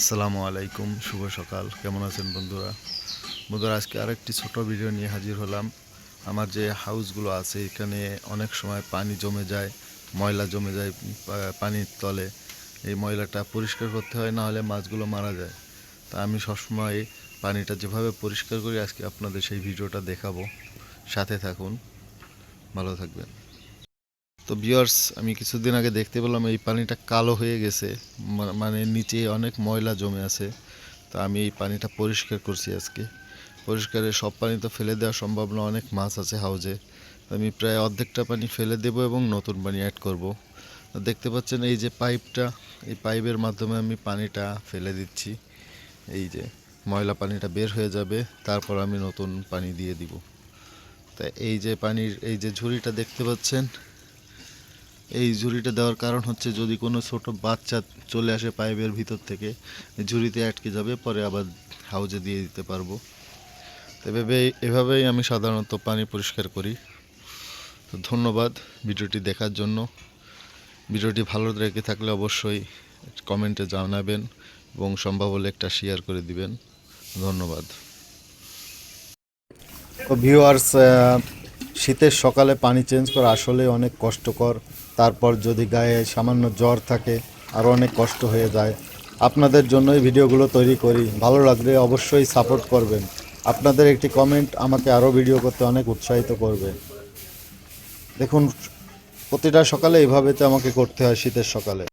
আসসালামু আলাইকুম, শুভ সকাল। কেমন আছেন বন্ধুরা? বন্ধুরা, আজকে আরেকটি ছোট ভিডিও নিয়ে হাজির হলাম। আমার যে হাউসগুলো আছে, এখানে অনেক সময় পানি জমে যায়, ময়লা জমে যায় পানির তলে। এই ময়লাটা পরিষ্কার করতে হয়, না হলে মাছগুলো মারা যায়। তা আমি সবসময় পানিটা যেভাবে পরিষ্কার করি, আজকে আপনাদের সেই ভিডিওটা দেখাবো। সাথে থাকুন। ভালো থাকবেন। তো বিয়ার্স আমি কিছুদিন আগে দেখতে পেলাম এই পানিটা কালো হয়ে গেছে মানে নিচে অনেক ময়লা জমে আছে, তো আমি এই পানিটা পরিষ্কার করছি আজকে। পরিষ্কারে সব পানি তো ফেলে দেওয়া সম্ভব না, অনেক মাছ আছে হাউজে। আমি প্রায় অর্ধেকটা পানি ফেলে দেব এবং নতুন পানি অ্যাড করব। দেখতে পাচ্ছেন এই যে পাইপটা, এই পাইপের মাধ্যমে আমি পানিটা ফেলে দিচ্ছি। এই যে ময়লা পানিটা বের হয়ে যাবে, তারপর আমি নতুন পানি দিয়ে দিব। তা এই যে পানির, এই যে ঝুড়িটা দেখতে পাচ্ছেন এই ঝুড়িটা দেওয়ার কারণ হচ্ছে যদি কোনো ছোট বাচ্চা চলে আসে পাইপের ভিতর থেকে ঝুড়িতে আটকে যাবে, পরে আবার হাউজে দিয়ে দিতে পারব। এভাবে, এভাবেই আমি সাধারণত পানি পরিষ্কার করি। তো ধন্যবাদ ভিডিওটি দেখার জন্য। ভিডিওটি ভালো রেখে থাকলে অবশ্যই কমেন্টে জানাবেন এবং সম্ভব হলে একটা শেয়ার করে দিবেন। ধন্যবাদ। ভিউয়ার্স শীতের সকালে পানি চেঞ্জ করা আসলে অনেক কষ্টকর। তারপর যদি গায়ে সামান্য জ্বর থাকে আরও অনেক কষ্ট হয়ে যায়। আপনাদের জন্যই ভিডিওগুলো তৈরি করি। ভালো লাগলে অবশ্যই সাপোর্ট করবেন। আপনাদের একটি কমেন্ট আমাকে আরও ভিডিও করতে অনেক উৎসাহিত করবে। দেখুন, প্রতিটা সকালে এইভাবে তো আমাকে করতে হয় শীতের সকালে।